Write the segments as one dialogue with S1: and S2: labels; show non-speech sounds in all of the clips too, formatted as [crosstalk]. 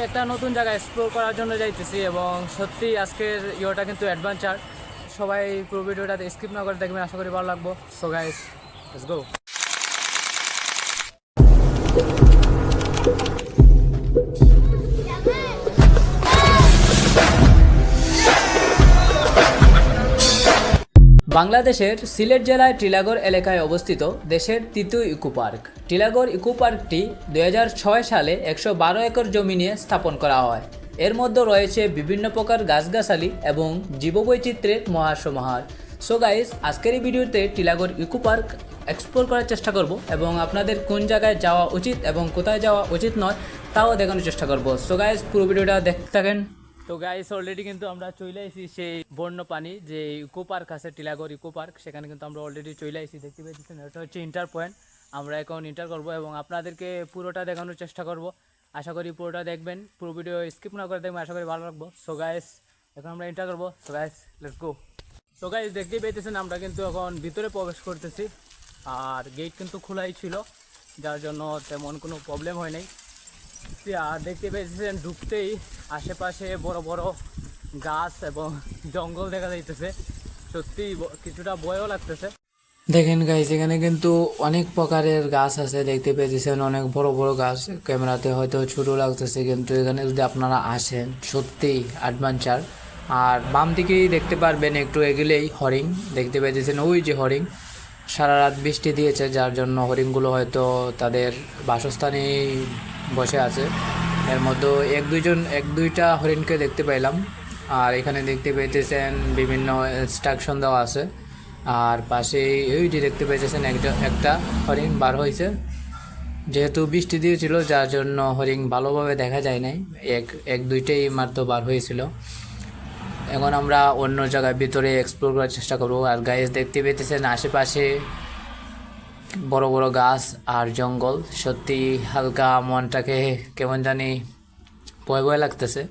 S1: আজকে একটা নতুন জায়গা এক্সপ্লোর করার জন্য যাইতেছি এবং সত্যি আজকের ইয়েটা কিন্তু অ্যাডভেঞ্চার সবাই পুরো ভিডিওটা স্কিপ না করে দেখবেন, আশা করি ভালো লাগবো। সো গাইস গো বাংলাদেশের সিলেট জেলায় টিলাগড় এলাকায় অবস্থিত দেশের তৃতীয় ইকো পার্ক। টিলাগড় ইকো পার্কটি দু হাজার ছয় সালে একশো বারো একর জমি নিয়ে স্থাপন করা হয়। এর মধ্যে রয়েছে বিভিন্ন প্রকার গাছগাছালি এবং জীববৈচিত্র্যের মহাসমাহার। সো গাইস আজকের এই ভিডিওতে টিলাগড় ইকো পার্ক এক্সপ্লোর করার চেষ্টা করব এবং আপনাদের কোন জায়গায় যাওয়া উচিত এবং কোথায় যাওয়া উচিত নয়, তাও দেখানোর চেষ্টা করব। সো গাইস পুরো ভিডিওটা দেখতে থাকেন। তো গাইস অলরেডি কিন্তু আমরা চলে এসেছি সেই বন্য পানি যে ইকো পার্ক আছে, টিলাগড় ইকো পার্ক, সেখানে কিন্তু আমরা অলরেডি চলে এসেছি দেখতে পেয়েছেন? এটা হচ্ছে ইন্টার পয়েন্ট আমরা এখন ইন্টার করব এবং আপনাদেরকে পুরোটা দেখানোর চেষ্টা করব। আশা করি পুরোটা দেখবেন, পুরো ভিডিও স্কিপ না করে দেখবেন, আশা করি ভালো লাগবো। সো গাইস এখন আমরা ইন্টার করব। So guys let's go so guys দেখতেই পেয়েছেন, আমরা কিন্তু এখন ভিতরে প্রবেশ করতেছি। আর গেট কিন্তু খোলাই ছিল, যার জন্য তেমন কোনো প্রবলেম হয় নাই। দেখতে পেয়েছেন ঢুকতেই আশেপাশে বড় বড় গাছ এবং জঙ্গল দেখা যাইতেছে। সত্যি কিছুটা ভয়ও লাগতেছে। দেখেন গাইস এখানে কিন্তু অনেক প্রকারের গাছ আছে, দেখতে পেয়েছেন অনেক বড় বড় গাছ। ক্যামেরাতে হয়তো ছোট লাগতেছে, কিন্তু এখানে যদি আপনারা আসেন সত্যি অ্যাডভেঞ্চার আর বাম দিকেই দেখতে পারবেন একটু এগিলেই হরিং দেখতে পেয়েছেন ওই যে হরিং সারা রাত বৃষ্টি দিয়েছে, যার জন্য হরিণগুলো হয়তো তাদের বাসস্থানে বসে আছে। এর মধ্যে এক দুইজন, এক দুইটা হরিণকে দেখতে পাইলাম। আর এখানে দেখতে পেয়েছেন বিভিন্ন ইনস্ট্রাকশন দেওয়া আছে। আর পাশে ওই যে দেখতে পেয়েছেন একটা একটা হরিণ বার হয়েছে। যেহেতু বৃষ্টি দিয়েছিল, যার জন্য হরিণ ভালোভাবে দেখা যায় নাই। এক এক দুইটাই মাত্র বার হয়েছিল। এখন আমরা অন্য জায়গায় ভিতরে এক্সপ্লোর করার চেষ্টা করব। আর গাইজ দেখতে পেতেছেন আশেপাশে বড় বড় গাছ আর জঙ্গল। সত্যি হালকা মনটাকে কেমন জানি ভয় ভয় লাগতেছে।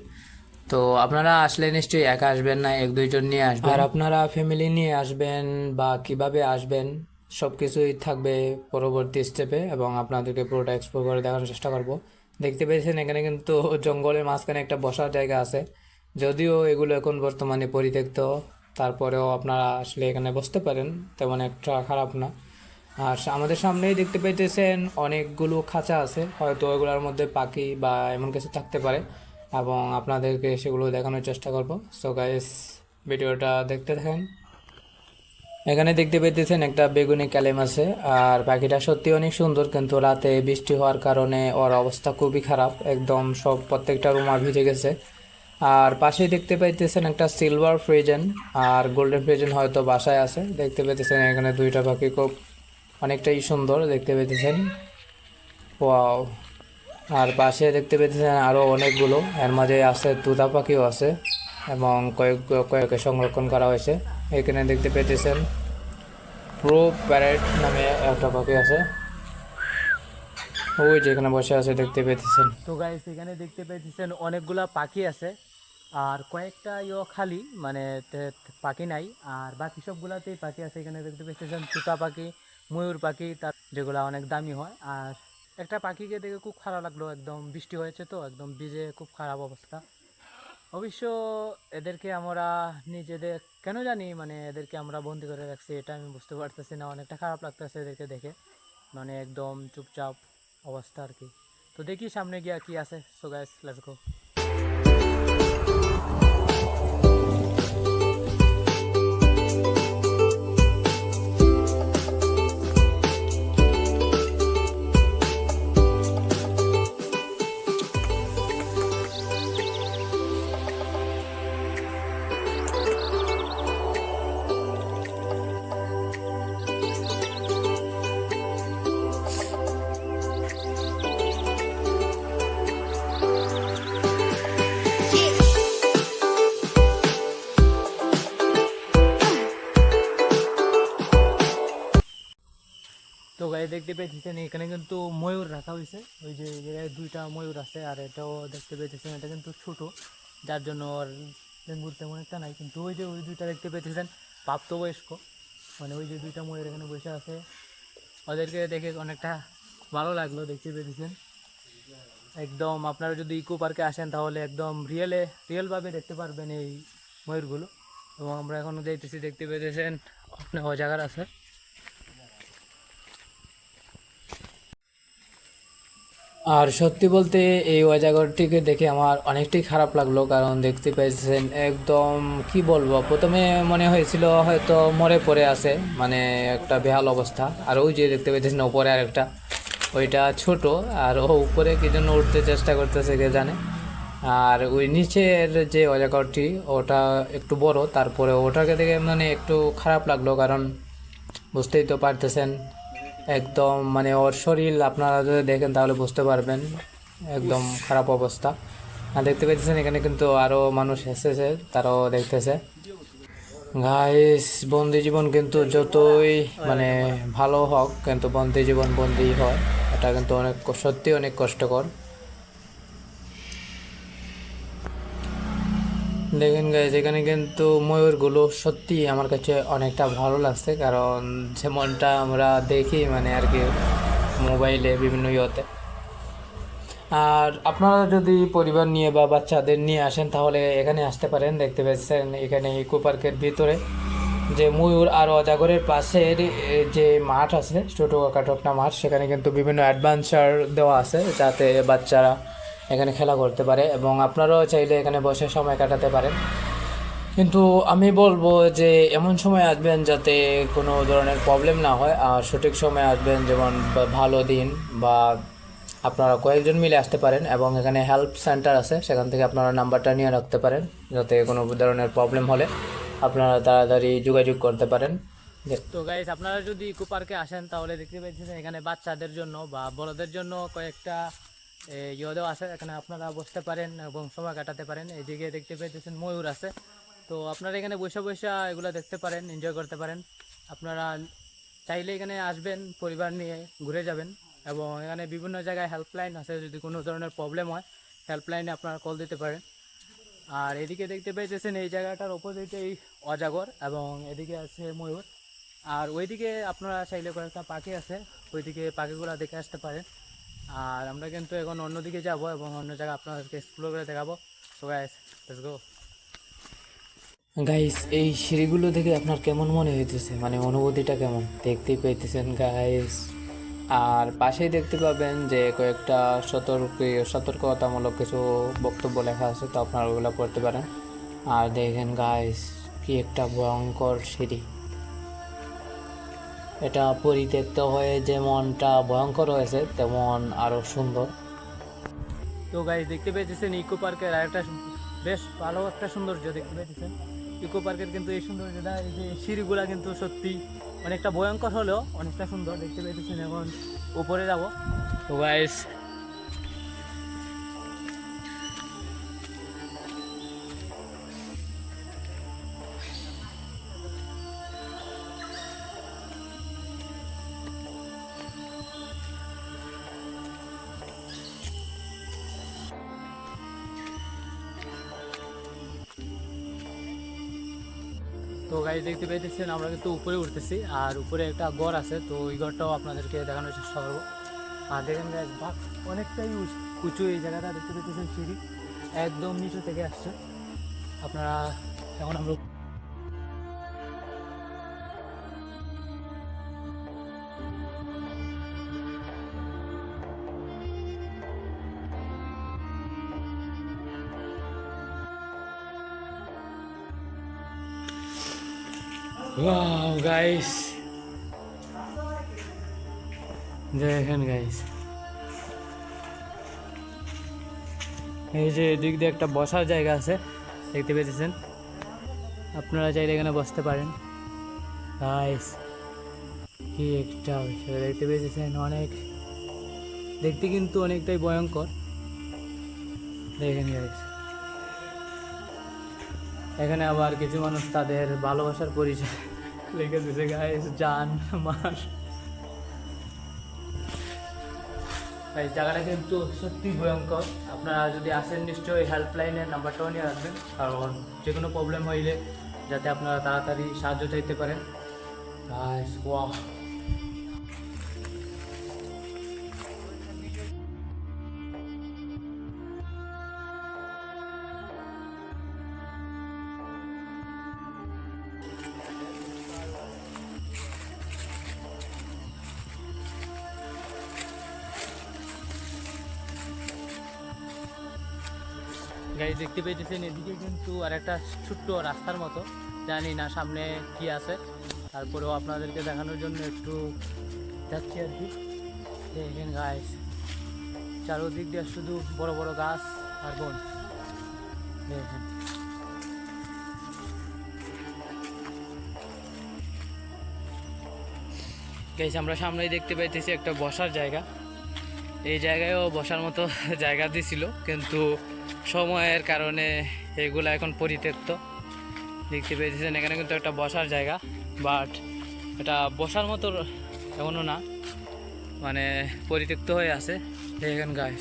S1: তো আপনারা আসলে নিশ্চয়ই একা আসবেন না, এক দুইজন নিয়ে আসবেন। আর আপনারা ফ্যামিলি নিয়ে আসবেন বা কীভাবে আসবেন সব কিছুই থাকবে পরবর্তী স্টেপে এবং আপনাদেরকে পুরোটা এক্সপ্লোর করে দেখানোর চেষ্টা করব। দেখতে পেয়েছেন এখানে কিন্তু জঙ্গলের মাঝখানে একটা বসার জায়গা আছে। যদিও এগুলো এখন বর্তমানে পরিত্যক্ত, তারপরেও আপনারা আসলে এখানে বসতে পারেন, তেমন একটা খারাপ না। আর আমাদের সামনেই দেখতে পাইতেছেন অনেকগুলো খাঁচা আছে। হয়তো ওইগুলোর মধ্যে পাখি বা এমন কিছু থাকতে পারে। এবং আপনাদেরকে সেগুলো দেখানোর চেষ্টা করব। সো গাইস ভিডিওটা দেখতে থাকেন। এখানে দেখতে পেতেছেন একটা বেগুনি ক্যালেম আছে। আর পাখিটা সত্যি অনেক সুন্দর, কিন্তু রাতে বৃষ্টি হওয়ার কারণে ওর অবস্থা খুবই খারাপ। একদম সব প্রত্যেকটা রুমা ভিজে গেছে। আর পাশেই দেখতে পাইতেছেন একটা সিলভার ফ্রিজেন আর গোল্ডেন ফ্রিজেন হয়তো বাসায় আছে। দেখতে পেতেছেন এখানে দুইটা পাখি খুব অনেকটাই সুন্দর দেখতে পেতেছেন। ওয়াও। আর পাশে দেখতে পেতেছেন আরও অনেকগুলো। এর মাঝে আছে তুতা পাখিও আছে এবং কয়েক, কয়েককে সংরক্ষণ করা হয়েছে। এখানে দেখতে পেতেছেন প্রো প্যারেট নামে একটা পাখি আছে। ওই যেখানে বসে আছে দেখতে পেতেছেন। তো গাইস এখানে দেখতে পেতেছেন অনেকগুলা পাখি আছে। আর কয়েকটা ইয়ে খালি মানে পাখি নাই। আর বাকি সবগুলাতেই পাখি আছে। এখানে দেখতে পেতেছেন তুতা পাখি ময়ূর পাখি তার যেগুলা অনেক দামি হয়, আর একটা পাখিকে দেখে খুব খারাপ লাগল, একদম বৃষ্টি হয়েছে তো, একদম ভিজে খুব খারাপ অবস্থা। অবশ্য এদেরকে আমরা নিজেদের, কেন জানি মানে এদেরকে আমরা বন্দি করে রাখছি, এটা আমি বুঝতে পারতেছি না, অনেকটা খারাপ লাগতেছে এদেরকে দেখে। মানে একদম চুপচাপ অবস্থা আর কি। তো দেখি সামনে গিয়া কি আছে। সো গাইস লেটস গো দেখতে পেয়েছেন, এখানে কিন্তু ময়ূর রাখা হয়েছে। ওই যে দুইটা ময়ূর আছে আর এটাও দেখতে পেয়েছেন, এটা কিন্তু ছোট, যার জন্য ওর ডেঙ্গুর তেমন একটা নাই। কিন্তু ওই যে ওই দুইটা দেখতে পেয়েছেন, প্রাপ্তবয়স্ক মানে ওই যে দুইটা ময়ূর এখানে বসে আছে। ওদেরকে দেখে অনেকটা ভালো লাগল দেখতে পেয়েছেন। একদম আপনারা যদি ইকো পার্কে আসেন, তাহলে একদম রিয়েলে রিয়েলভাবে দেখতে পারবেন এই ময়ূরগুলো। এবং আমরা এখনও যাইতেছি, দেখতে পেয়েছেন আপনি ও জায়গার আছে। আর সত্যি বলতে এই অজাগরটিকে দেখে আমার অনেকটাই খারাপ লাগল, কারণ দেখতে পেয়েছেন একদম, কি বলব, প্রথমে মনে হয়েছিল হয়তো মরে পড়ে আছে মানে একটা বেহাল অবস্থা। আর ওই যে দেখতে পেয়েছেন ওপরে আর একটা ওইটা ছোট, আর ও উপরে কি জন্য উঠতে চেষ্টা করতেছে কে জানে। আর ওই নিচের যে অজাগরটি ওটা একটু বড়, তারপরে ওটাকে দেখে মানে একটু খারাপ লাগল, কারণ বুঝতেই তো পারতেছেন। একদম মানে ওর শরীর আপনারা যদি দেখেন তাহলে বুঝতে পারবেন। একদম খারাপ অবস্থা। আর দেখতে পাইতেছেন এখানে কিন্তু আরও মানুষ এসেছে তারাও দেখতেছে। গাইস বন্দি জীবন কিন্তু যতই মানে ভালো হোক কিন্তু বন্দি জীবন বন্দি হয়। এটা কিন্তু অনেক সত্যি অনেক কষ্টকর। দেখেন গাইজ এখানে কিন্তু ময়ূরগুলো সত্যি আমার কাছে অনেকটা ভালো লাগছে। কারণ যেমনটা আমরা দেখি মানে আর কি মোবাইলে বিভিন্ন ইয়েতে। আর আপনারা যদি পরিবার নিয়ে বা বাচ্চাদের নিয়ে আসেন, তাহলে এখানে আসতে পারেন। দেখতে পাচ্ছেন এখানে ইকো পার্কের ভিতরে যে ময়ূর আর অজাগরের পাশের যে মাঠ আছে ছোটো একটা মাঠ, সেখানে কিন্তু বিভিন্ন অ্যাডভেঞ্চার দেওয়া আছে, যাতে বাচ্চারা এখানে খেলা করতে পারে এবং আপনারাও চাইলে এখানে বসে সময় কাটাতে পারেন। কিন্তু আমি বলব যে এমন সময় আসবেন যাতে কোনো ধরনের প্রবলেম না হয়। আর সঠিক সময় আসবেন যেমন ভালো দিন বা আপনারা কয়েকজন মিলে আসতে পারেন এবং এখানে হেল্প সেন্টার আছে। সেখান থেকে আপনারা নাম্বারটা নিয়ে রাখতে পারেন যাতে কোনো ধরনের প্রবলেম হলে আপনারা তাড়াতাড়ি যোগাযোগ করতে পারেন। তো গাইস আপনারা যদি ইকো পার্কে আসেন তাহলে দেখতে পাচ্ছেন এখানে বাচ্চাদের জন্য বা বড়দের জন্য কয়েকটা ইয়ে দেওয়া আছে, এখানে আপনারা বসতে পারেন এবং সময় কাটাতে পারেন। এইদিকে দেখতে পেয়েছেন ময়ূর আছে। তো আপনারা এখানে বসে বসে এগুলো দেখতে পারেন এনজয় করতে পারেন। আপনারা চাইলে এখানে আসবেন, পরিবার নিয়ে ঘুরে যাবেন এবং এখানে বিভিন্ন জায়গায় হেল্পলাইন আছে, যদি কোনো ধরনের প্রবলেম হয় হেল্পলাইনে আপনারা কল দিতে পারেন। আর এদিকে দেখতে পেয়েছেন এই জায়গাটার অপোজিটেই অজাগর এবং এদিকে আছে ময়ূর। আর ওইদিকে আপনারা চাইলে কয়েকটা পাখি আছে, ওইদিকে পাখিগুলো দেখে আসতে পারেন। আর আমরা কিন্তু এখন অন্যদিকে যাব এবং অন্য জায়গায় আপনাদেরকে এক্সপ্লোর করে দেখাবো। So guys let's go guys এই সিঁড়িগুলো দেখে আপনার কেমন মনে হইতেছে? মানে অনুভূতিটা কেমন? দেখতেই পেতেছেন গাইস আর পাশেই দেখতে পাবেন যে কয়েকটা সতর্ক, সতর্কতামূলক কিছু বক্তব্য লেখা আছে, তো আপনারা ওগুলো পড়তে পারেন। আর দেখেন গাইস কি একটা ভয়ঙ্কর সিঁড়ি। এটা পরিত্যক্ত হয়ে যেমনটা ভয়ঙ্কর হয়েছে, তেমন আরও সুন্দর। তো গাইস দেখতে পেয়েছেন ইকো পার্কের আরেকটা বেশ ভালো একটা সৌন্দর্য দেখতে পেয়েছেন। ইকো পার্কের কিন্তু এই সৌন্দর্যটা, এই যে সিঁড়িগুলা কিন্তু সত্যি অনেকটা ভয়ঙ্কর হলেও অনেকটা সুন্দর দেখতে পেয়েছেন। এখন উপরে যাব। তো গাইস গাড়ি দেখতে পেয়েছেন আমরা কিন্তু উপরে উঠতেছি আর উপরে একটা গড় আছে তো ওই গড়টাও আপনাদেরকে দেখানোর চেষ্টা করব। আর দেখেন বাহ, অনেকটাই উঁচ- উঁচু এই জায়গাটা দেখতে পেয়েছেন সিঁড়ি একদম নিচু থেকে আসছে। আপনারা এখন আমরা Wow, guys. দেখেন গাইস এই যে এদিক দিয়ে একটা বসার জায়গা আছে দেখতে পেয়েছেন? আপনারা চাইলে এখানে বসতে পারেন। গাইস কি একটা দেখতে পেয়েছেন? অনেক দেখতে কিন্তু অনেকটাই ভয়ঙ্কর। দেখেন গাইস এখানে আবার কিছু মানুষ তাদের ভালোবাসার পরিচয় লিখে দিছে গাইস জান আমার এই জায়গাটা কিন্তু সত্যি ভয়ঙ্কর। আপনারা যদি আসেন নিশ্চয়ই হেল্পলাইনের নাম্বারটাও নিয়ে রাখবেন কারণ যে কোনো প্রবলেম হইলে যাতে আপনারা তাড়াতাড়ি সাহায্য চাইতে পারেন। গাইস ওয়াও
S2: দেখতে পেয়েছেন, এদিকে কিন্তু আর একটা ছোট্ট রাস্তার মতো। জানি না সামনে কি আছে। তারপরেও আপনাদেরকে দেখানোর জন্য একটু যাচ্ছি আর কি। দেখেন গাছ চারোদিক দিয়ে শুধু বড় বড় গাছ আর বন। দেখেন। গাইস আমরা সামনেই দেখতে পাইতেছি একটা বসার জায়গা। এই জায়গায়ও বসার মতো [laughs] জায়গা দিছিল, কিন্তু সময়ের কারণে এগুলো এখন পরিত্যক্ত। দেখতে পেয়েছেন, এখানে কিন্তু একটা বসার জায়গা বাট এটা বসার মতো এমনও না। মানে পরিত্যক্ত হয়ে আছে। দেখেন গাছ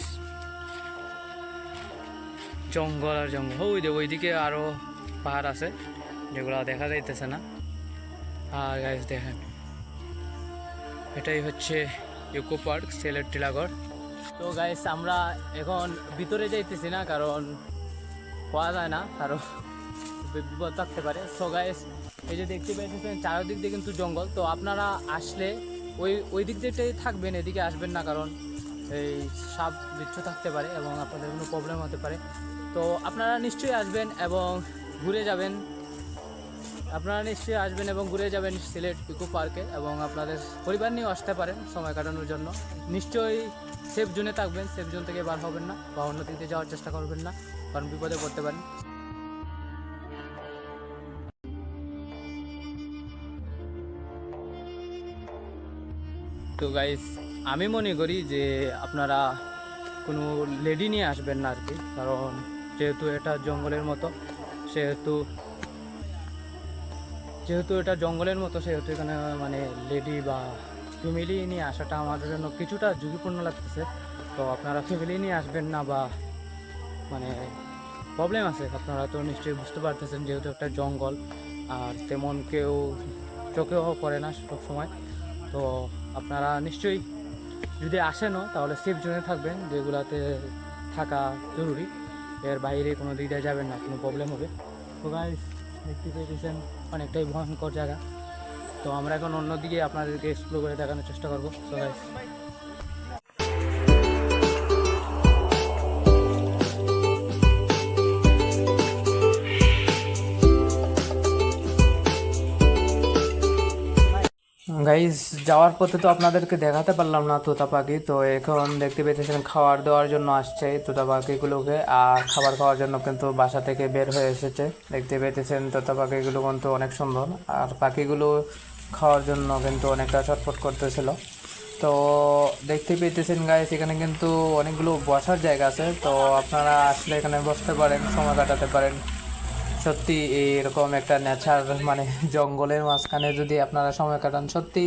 S2: জঙ্গল আর জঙ্গল। ওই যে ওইদিকে আরও পাহাড় আছে, যেগুলো দেখা যাইতেছে না। আর গাছ দেখেন, এটাই হচ্ছে ইকো পার্ক সিলেট টিলাগড় তো গাইস আমরা এখন ভিতরে যাইতেছি না, কারণ পাওয়া যায় না, কারণ বিপদ থাকতে পারে। সো গাইস এই যে দেখতে পাইতেছেন, চারিদিক দিয়ে কিন্তু জঙ্গল। তো আপনারা আসলে ওই ওই দিক দিয়েটাই থাকবেন, এদিকে আসবেন না, কারণ এই সাপ বিচ্ছু থাকতে পারে এবং আপনাদের কোনো প্রবলেম হতে পারে। তো আপনারা নিশ্চয়ই আসবেন এবং ঘুরে যাবেন। আপনারা নিশ্চয়ই আসবেন এবং ঘুরে যাবেন সিলেট ইকো পার্কে এবং আপনাদের পরিবার নিয়েও আসতে পারেন সময় কাটানোর জন্য। নিশ্চয়ই সেফ জোনে থাকবেন সেফ জোন থেকে বার হবেন না, বা অন্য দিকে যাওয়ার চেষ্টা করবেন না, কারণ বিপদে পড়তে পারেন। তো গাইস আমি মনে করি যে আপনারা কোনো লেডি নিয়ে আসবেন না আর কি, কারণ যেহেতু এটা জঙ্গলের মতো, সেহেতু, যেহেতু এটা জঙ্গলের মতো, সেহেতু এখানে মানে লেডি বা ফ্যামিলি নিয়ে আসাটা আমাদের জন্য কিছুটা ঝুঁকিপূর্ণ লাগতেছে। তো আপনারা ফ্যামিলি নিয়ে আসবেন না বা মানে প্রবলেম আছে। আপনারা তো নিশ্চয়ই বুঝতে পারতেছেন যেহেতু একটা জঙ্গল, আর তেমন কেউ চোখেও পড়ে না সব সময় তো আপনারা নিশ্চয়ই যদি আসেনও, তাহলে সেফ জোনে থাকবেন, যেগুলাতে থাকা জরুরি। এর বাইরে কোনো দিক যাবেন না, কোনো প্রবলেম হবে। তো গাইস দেখতে পেয়েছেন অনেকটাই ভয়ঙ্কর জায়গা। তো আমরা এখন অন্যদিকে আপনাদেরকে এক্সপ্লোর করে দেখানোর চেষ্টা করব। সবাই গাইজ যাওয়ার পথে তো আপনাদেরকে দেখাতে পারলাম না তোতা পাখি। তো এখন দেখতে পেতেছেন খাবার দেওয়ার জন্য আসছে তোতা পাখিগুলোকে। আর খাবার খাওয়ার জন্য কিন্তু বাসা থেকে বের হয়ে এসেছে। দেখতে পেতেছেন তোতা পাখিগুলো কিন্তু অনেক সুন্দর। আর পাখিগুলো খাওয়ার জন্য কিন্তু অনেকটা ছটফট করতেছিল। তো দেখতে পেতেছেন গাইস এখানে কিন্তু অনেকগুলো বসার জায়গা আছে। তো আপনারা আসলে এখানে বসতে পারেন, সময় কাটাতে পারেন। সত্যি এরকম একটা নেচার মানে জঙ্গলের মাঝখানে যদি আপনারা সময় কাটান, সত্যি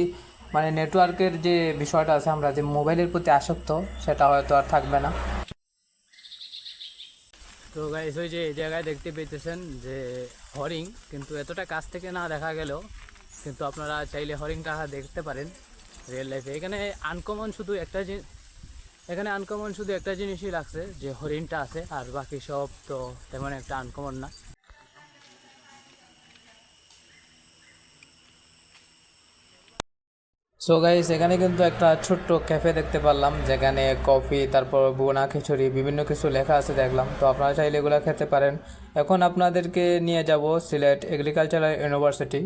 S2: মানে নেটওয়ার্কের যে বিষয়টা আছে আমরা, যে মোবাইলের প্রতি আসক্ত, সেটা হয়তো আর থাকবে না। তো গাইস ওই যে এই জায়গায় দেখতে পেতেছেন যে হরিং কিন্তু এতটা কাছ থেকে না দেখা গেলেও কিন্তু আপনারা চাইলে হরিংটা দেখতে পারেন রিয়েল লাইফে এখানে আনকমন শুধু একটা জিনিস এখানে আনকমন শুধু একটা জিনিসই লাগছে, যে হরিণটা আছে, আর বাকি সব তো তেমন একটা আনকমন না। সো গাইস এখানে কিন্তু একটা ছোট্ট ক্যাফে দেখতে পারলাম, যেখানে কফি তারপর বোনা খিচুড়ি, বিভিন্ন কিছু লেখা আছে দেখলাম। তো আপনারা চাইলে এগুলো খেতে পারেন। এখন আপনাদেরকে নিয়ে যাব সিলেট এগ্রিকালচারাল ইউনিভার্সিটি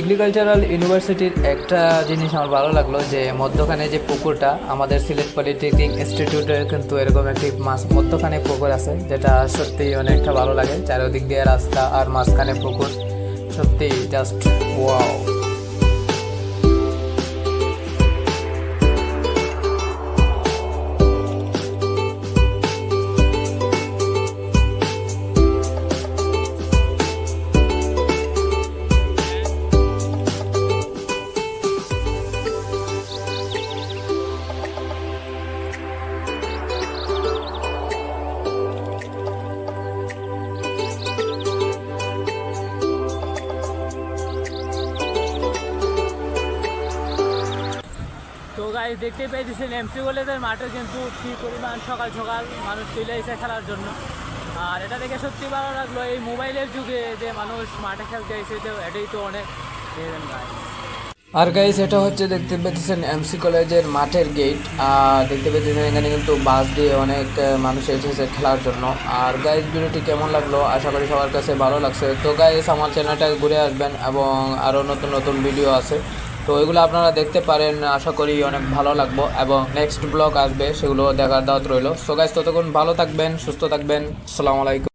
S1: এগ্রিকালচারাল ইউনিভার্সিটির একটা জিনিস আমার ভালো লাগল যে মধ্যখানে যে পুকুরটা, আমাদের সিলেট পলিটেকনিক ইনস্টিটিউটের কিন্তু এরকম একটি মাছ, মধ্যখানে পুকুর আছে, যেটা সত্যি অনেকটা ভালো লাগে। চারিদিক দিয়ে রাস্তা আর মাঝখানে পুকুর। সত্যি জাস্ট ওয়াও
S2: দেখতে পেয়েছেন এমসি কলেজের মাঠে কিন্তু কি পরিমাণ সকাল সকাল মানুষ চলে এসে খেলার জন্য। আর এটা দেখে সত্যি ভালো লাগল, এই মোবাইলের যুগে যে মানুষ মাঠে খেলতে এসেছে এটাই তো অনেক
S1: আর গাইস এটা হচ্ছে দেখতে পেতেছেন এমসি কলেজের মাঠের গেট আর দেখতে পেতেছেন এখানে কিন্তু বাস দিয়ে অনেক মানুষ এসেছে খেলার জন্য। আর গাইস ভিডিওটি কেমন লাগল? আশা করি সবার কাছে ভালো লাগছে। তো গাইস আমার চ্যানেলটাকে ঘুরে আসবেন এবং আরও নতুন নতুন ভিডিও আছে। তো এগুলো আপনারা দেখতে পারেন, আশা করি অনেক ভালো লাগবো। এবং নেক্সট ব্লগ আসবে, সেগুলো দেখার দাওয়াত রইল। সো গাইজ ততক্ষণ ভালো থাকবেন, সুস্থ থাকবেন। আসসালামু আলাইকুম।